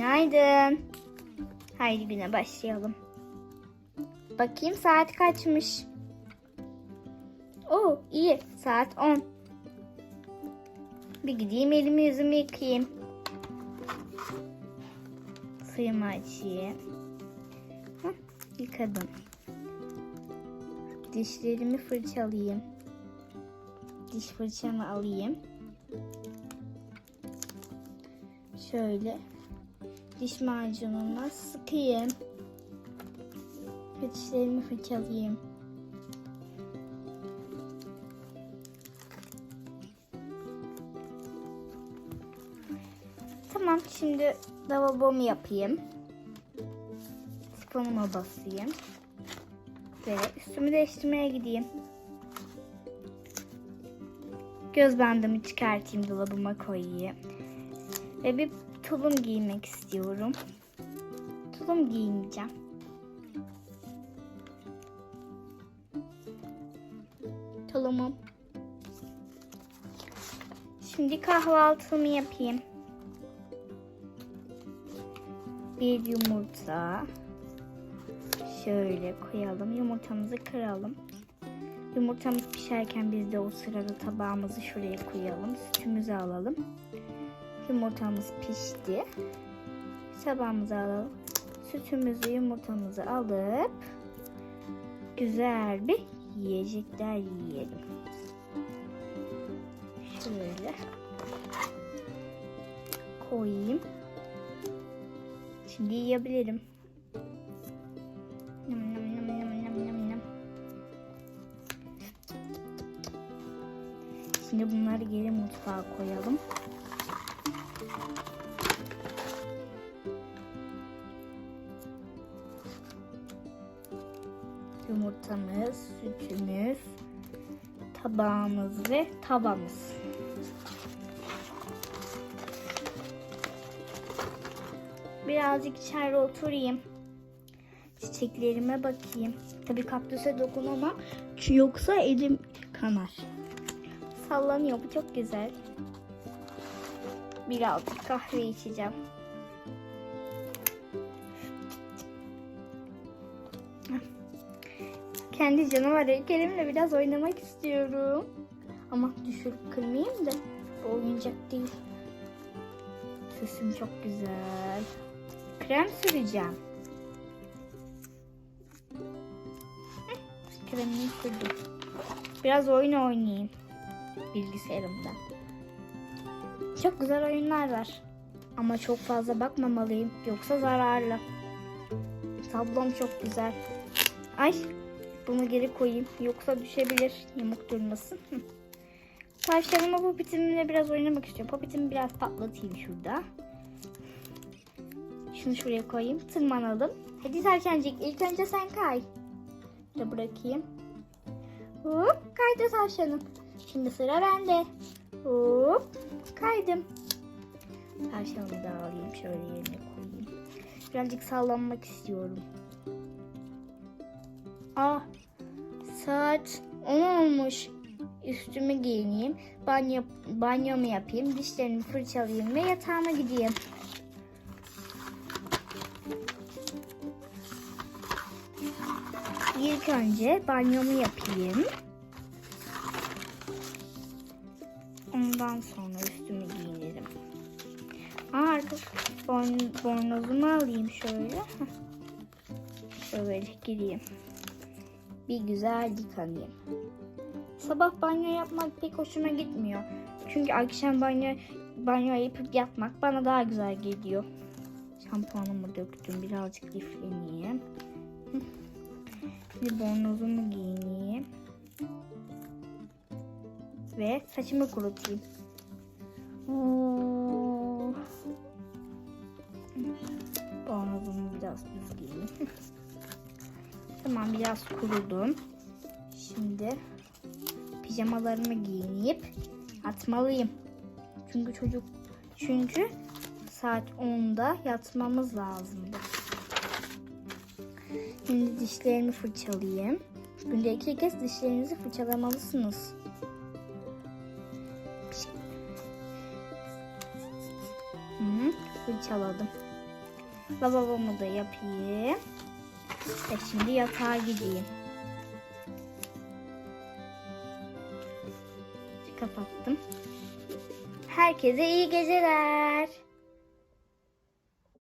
Günaydın. Haydi güne başlayalım. Bakayım saat kaçmış. Oo iyi saat 10. Bir gideyim elimi yüzümü yıkayayım. Suyumu açayım. Hah, yıkadım. Dişlerimi fırçalayayım. Diş fırçamı alayım. Şöyle diş macununa sıkayım. Ve dişlerimi fırçalayayım. Tamam şimdi lavabomu yapayım. Sifonuma basayım. Ve üstümü değiştirmeye gideyim. Göz bandımı çıkartayım dolabıma koyayım. Ve bir tulum giymek istiyorum. Tulum giyineceğim. Tulumum. Şimdi kahvaltımı yapayım. Bir yumurta. Şöyle koyalım. Yumurtamızı kıralım. Yumurtamız pişerken biz de o sırada tabağımızı şuraya koyalım. Sütümüzü alalım. Yumurtamız pişti. Tabağımızı alalım. Sütümüzü, yumurtamızı alıp güzel bir yiyecekler yiyelim. Şöyle koyayım. Şimdi yiyebilirim. Şimdi bunları geri mutfağa koyalım. Yumurtamız, sütümüz, tabağımız ve tavamız. Birazcık içeride oturayım. Çiçeklerime bakayım. Tabii kaktüse dokunamam. Yoksa elim kanar. Sallanıyor. Bu çok güzel. Birazcık kahve içeceğim. Kendi canavar heykelimle biraz oynamak istiyorum. Ama düşürüp kırmayayım da. Bu oyuncak değil. Süsüm çok güzel. Krem süreceğim. Kremini sürdüm. Biraz oyun oynayayım. Bilgisayarımda. Çok güzel oyunlar var. Ama çok fazla bakmamalıyım. Yoksa zararlı. Tablom çok güzel. Ay bunu geri koyayım. Yoksa düşebilir. Yamuk durmasın. Tavşanıma popitimle biraz oynamak istiyorum. Popitimi biraz patlatayım şurada. Şunu şuraya koyayım. Tırmanalım. Hadi tavşancık ilk önce sen kay. Şurada bırakayım. Hop kaydı tavşanım. Şimdi sıra bende. Hop kaydım. Tavşanımı da alayım şöyle yerine koyayım. Birazcık sallanmak istiyorum. Ah saat 10 olmuş. Üstümü giyineyim, banyo, banyomu yapayım, dişlerimi fırçalayayım ve yatağıma gideyim. İlk önce banyomu yapayım. Ondan sonra üstümü giyinirim. Aa, arka born, bornozumu alayım şöyle. Şöyle gireyim. Bir güzel yıkanayım. Sabah banyo yapmak pek hoşuma gitmiyor. Çünkü akşam banyo banyo yapıp yatmak bana daha güzel geliyor. Şampuanımı döktüm. Birazcık lifleneyim. Şimdi bornozumu giyineyim. Ve saçımı kurutayım. Bornozumu biraz düzleyeyim. tamam biraz kurudum. Şimdi pijamalarımı giyinip yatmalıyım. Çünkü çocuk çünkü saat 10'da yatmamız lazımdı. Şimdi dişlerimi fırçalayayım. Günde iki kez dişlerinizi fırçalamalısınız. Hı, fırçaladım. Lavabomu da yapayım. Ve şimdi yatağa gideyim. Kapattım. Herkese iyi geceler.